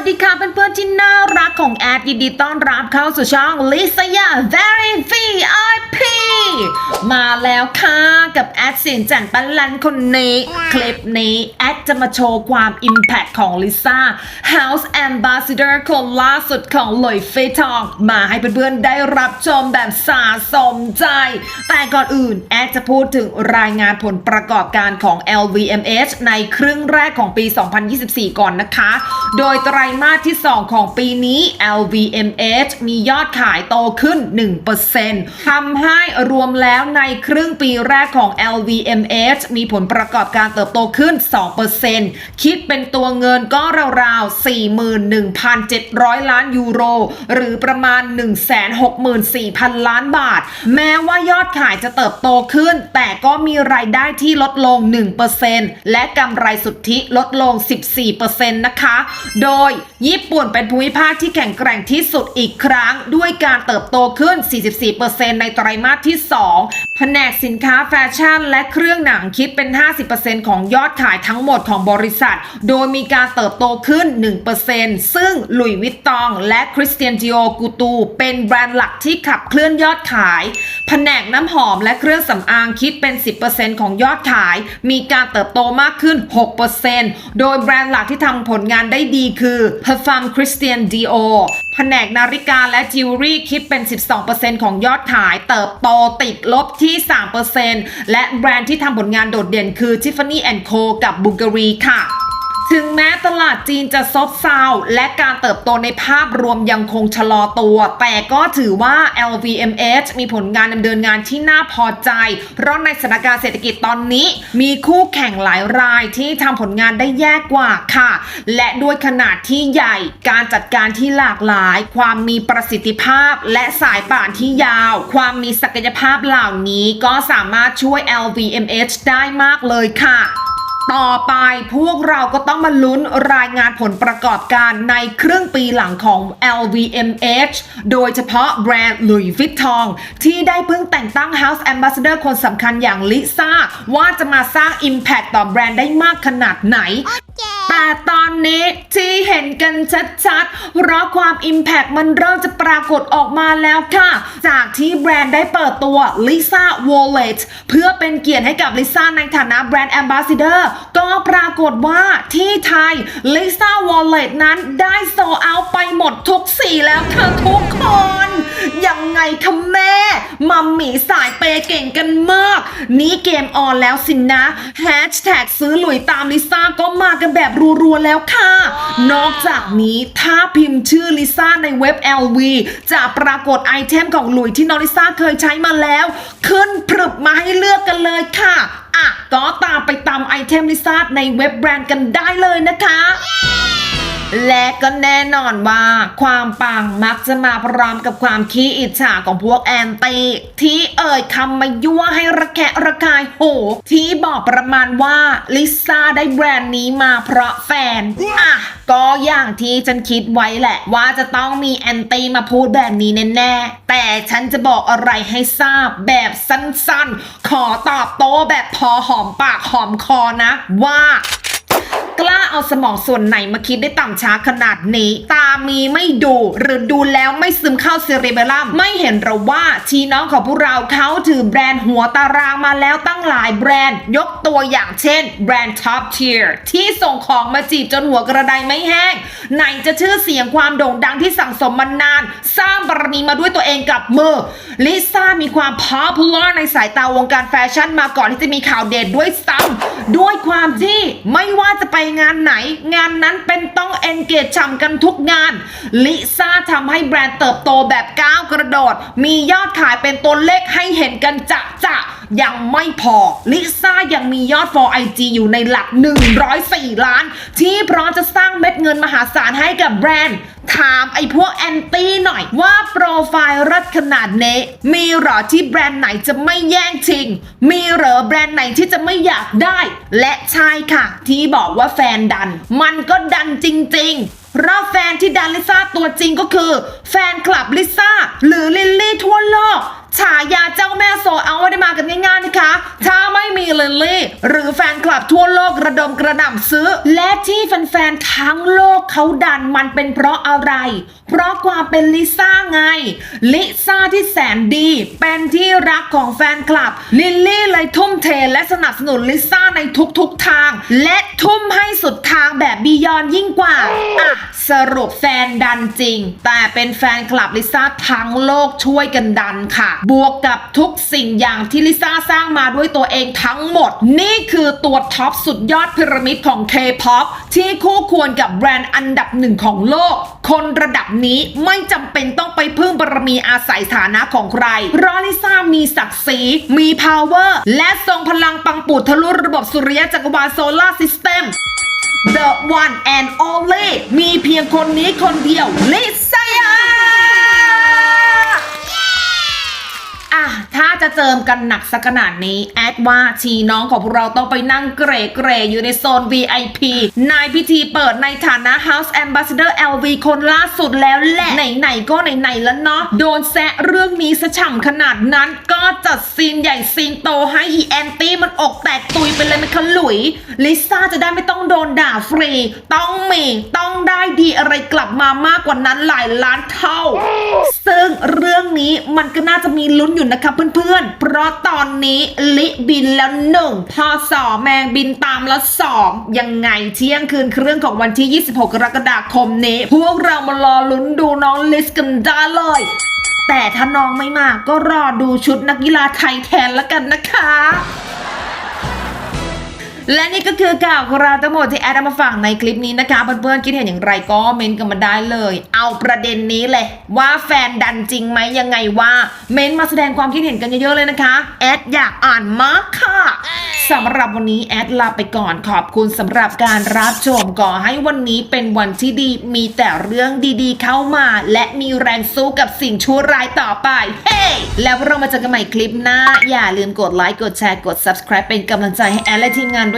วัสดีค่ะเพื่อนๆที่น่ารักของแอดยินดีต้อนรับเข้าสู่ช่องลิซยา Very VIP มาแล้วค่ะกับแอดเสียงจันปันลันคนนี้ คลิปนี้ แอดจะมาโชว์ความ Impact ของลิซ่า House Ambassador คนล่าสุดของหลุยฟิตองมาให้เพื่อนๆได้รับชมแบบสาสมใจ แต่ก่อนอื่น แอดจะพูดถึงรายงานผลประกอบการของ LVMH ในครึ่งแรกของปี 2024 ก่อนนะคะ โดยไตรมาสที่ 2 ของปีนี้ LVMH มียอดขายโตขึ้น 1%ทำให้รวมแล้วในครึ่งปีแรกของ LVMH มีผลประกอบการเติบโตขึ้น 2%คิดเป็นตัวเงินก็ราวๆ 41,700 ล้านยูโร หรือประมาณ 164,000 ล้านบาท แม้ว่ายอดขายจะเติบโตขึ้น แต่ก็มีรายได้ที่ลดลง 1%และกำไรสุทธิลดลง 14%นะคะ โดยญี่ปุ่นเป็นภูมิภาคที่แข็งแกร่งที่สุดอีกครั้ง ด้วยการเติบโตขึ้น 44%ในไตรมาสที่2แผนกสินค้าแฟชั่น และเครื่องหนังคิดเป็น 50%ของยอดขายทั้งหมดของบริษัท โดยมีการเติบโตขึ้น 1%ซึ่งหลุยวิตตองและคริสเตียนจิโอกูตูเป็นแบรนด์หลักที่ขับเคลื่อนยอดขายแผนกน้ำหอมและเครื่องสำอางคิดเป็น 10%ของยอดขาย มีการเติบโตมากขึ้น 6%โดยแบรนด์หลักที่ทำผลงานได้ดีคือ Parfum Christian Dior ผนกนาฬิกาและจิวเวลรี่คิดเป็น 12%ของยอดขาย เติบโตติดลบที่ 3%และแบรนด์ที่ทำผลงานโดดเด่นคือ Tiffany Co กับ Bulgari ค่ะ ถึงแม้ตลาดจีนจะซบเซาและการเติบโตในภาพรวมยังคงชะลอตัว แต่ก็ถือว่า LVMH มีผลงานดำเนินงานที่น่าพอใจ เพราะในสถานการณ์เศรษฐกิจตอนนี้ มีคู่แข่งหลายรายที่ทำผลงานได้แย่กว่าค่ะ และด้วยขนาดที่ใหญ่ การจัดการที่หลากหลาย ความมีประสิทธิภาพ และสายป่านที่ยาว ความมีศักยภาพเหล่านี้ก็สามารถช่วย LVMH ได้มากเลยค่ะ ต่อไปพวกเราก็ต้องมาลุ้นรายงานผลประกอบการในครึ่งปีหลังของ LVMH โดยเฉพาะแบรนด์หลุยส์วิตตองที่ได้เพิ่งแต่งตั้ง House Ambassador คนสำคัญอย่างลิซ่า ว่าจะมาสร้าง Impact ต่อแบรนด์ได้มากขนาดไหน แต่ตอนนี้ที่เห็นกันชัดๆ เพราะความ Impact มันเริ่มจะปรากฏออกมาแล้วค่ะ จากที่แบรนด์ได้เปิดตัว Lisa Wallet เพื่อเป็นเกียรติให้กับลิซ่าในฐานะแบรนด์ Ambassador ก็ปรากฏว่าที่ไทย Lisa Wallet นั้นได้โซเอาไปหมดทุกสีแล้วค่ะทุกคน ยังไงคะแม่ มัมหมีสายเปเก่งกันมาก นี่เกมออนแล้วสินนะแฮชแท็กซื้อหลุยตามลิซ่าก็มากันแบบรัวๆแล้วค่ะ นอกจากนี้ถ้าพิมพ์ชื่อลิซ่าในเว็บ LV จะปรากฏไอเทมของหลุยที่น้องลิซ่าเคยใช้มาแล้ว ขึ้นพรึบมาให้เลือกกันเลยค่ะ อะ ก็ตามไปตามไอเทมลิซ่าในเว็บแบรนด์กันได้เลยนะคะ และก็แน่นอนว่าความปังมักจะมาพร้อมกับความขี้อิจฉาของพวกแอนตี้ที่เอ่ยคำมายั่วให้ระแคะระคายโหที่บอกประมาณว่าลิซ่าได้แบรนด์นี้มาเพราะแฟน อะ ก็อย่างที่ฉันคิดไว้แหละ ว่าจะต้องมีแอนตี้มาพูดแบบนี้แน่ๆ แต่ฉันจะบอกอะไรให้ทราบแบบสั้นๆ ขอตอบโต้แบบพอหอมปากหอมคอนะว่า เอาสมองส่วนไหนมาคิดได้ต่ำช้าขนาดนี้ ตามีไม่ดูหรือดูแล้วไม่ซึมเข้าเซเรเบลัมไม่เห็นเราว่าชีน้องของพวกเราเขาถือแบรนด์หัวตารางมาแล้วตั้งหลายแบรนด์ ยกตัวอย่างเช่น แบรนด์ Top Tier ที่ส่งของมาจีบจนหัวกระไดไม่แห้ง ไหนจะชื่อเสียงความโด่งดังที่สั่งสมมานาน สร้างบารมีมาด้วยตัวเองกับมือลิซ่ามีความ popular ในสายตาวงการแฟชั่นมาก่อนที่จะมีข่าวเด็ดด้วยซ้ำด้วยความที่ไม่ว่าจะไปงานไหนงานนั้นเป็นต้องเอนเกจฉ่ำกันทุกงาน ลิซ่าทำให้แบรนด์เติบโตแบบก้าวกระโดด มียอดขายเป็นตัวเลขให้เห็นกันจะจะ ยังไม่พอ ลิซ่ายังมียอด for IG อยู่ในหลัก 104 ล้าน ที่พร้อมจะสร้างเม็ดเงินมหาศาลให้กับแบรนด์ถามไอ้พวกแอนตี้หน่อยว่าโปรไฟล์รัดขนาดเนี้มีหรอที่แบรนด์ไหนจะไม่แย่งชิง มีเหรอแบรนด์ไหนที่จะไม่อยากได้ และใช่ค่ะ ที่บอกว่าแฟนดัน มันก็ดันจริงๆเพราะแฟนที่ดันลิซ่าตัวจริงก็คือ แฟนคลับลิซ่าหรือลิลลี่ทั่วโลกฉายาเจ้าแม่โซเอาไม่ได้มากัน ลลี่หรือแฟนคลับทั่วโลกระดมกระหน่ำซื้อ และที่แฟนๆทั้งโลกเขาดันมันเป็นเพราะอะไร เพราะความเป็นลิซ่าไง ลิซ่าที่แสนดี เป็นที่รักของแฟนคลับ ลิลลี่เลยทุ่มเทและสนับสนุนลิซ่าในทุกๆทาง และทุ่มให้สุดทางแบบบียอนยิ่งกว่าอะสรุปแฟนดันจริง แต่เป็นแฟนคลับลิซ่าทั้งโลกช่วยกันดันค่ะ บวกกับทุกสิ่งอย่างที่ลิซ่าสร้างมาด้วยตัวเองทั้งงหมดนี่คือตัวท็อปสุดยอดพีระมิดของ K-POP ที่คู่ควรกับแบรนด์อันดับหนึ่งของโลก คนระดับนี้ไม่จำเป็นต้องไปพึ่งบารมีอาศัยฐานะของใครเพราะลิซ่ามีศักดิ์ศรีมี power และทรงพลังปังปูดทะลุระบบสุริยะจักรวาลโซลาร์ซิสเต็ม The one and only มีเพียงคนนี้คนเดียวลิซ่า จะเจิมกันหนักสักขนาดนี้แอดว่าชีน้องของพวกเราต้องไปนั่งเกรเกรอยู่ในโซน VIP นายพิธีเปิดในฐานะ House Ambassador LV คนล่าสุดแล้วแหละไหนๆก็ไหนๆแล้วเนาะโดนแซะเรื่องนี้สะฉ่ำขนาดนั้นก็จัดซีนใหญ่ซีนโตให้อีแอนตี้มันอกแตกตุยไปเลยไหมคะหลุยลิซ่าจะได้ไม่ต้องโดนด่าฟรี ต้องมีต้องได้ดีอะไรกลับมามากกว่านั้นหลายล้านเท่าซึ่ง เรื่องนี้มันก็น่าจะมีลุ้นอยู่นะคะเพื่อนๆ เพราะตอนนี้ลิบินแล้วหนึ่งพอสอแมงบินตามแล้วสองยังไงเที่ยงคืนเครื่องของวันที่ 26 กรกฎาคมนี้ พวกเรามารอลุ้นดูน้องลิสกันได้เลยแต่ถ้าน้องไม่มาก็รอดูชุดนักกีฬาไทยแทนละกันนะคะ และนี่ก็คือข่าวของเราทั้งหมดที่แอดมาฝากในคลิปนี้นะคะ เพื่อนๆคิดเห็นอย่างไรก็เมนกันมาได้เลย เอาประเด็นนี้เลย ว่าแฟนดันจริงไหมยังไงว่า เมนมาแสดงความคิดเห็นกันเยอะๆเลยนะคะ แอดอยากอ่านมากค่ะสำหรับวันนี้แอดลาไปก่อนขอบคุณสำหรับการรับชมขอให้วันนี้เป็นวันที่ดีมีแต่เรื่องดีๆเข้ามา และมีแรงสู้กับสิ่งชั่วร้ายต่อไป เฮ้แล้วเรามาเจอกันใหม่คลิปหน้า อย่าลืมกดไลค์กดแชร์กด subscribe เป็นกำลังใจให้แอดและทีมงานด้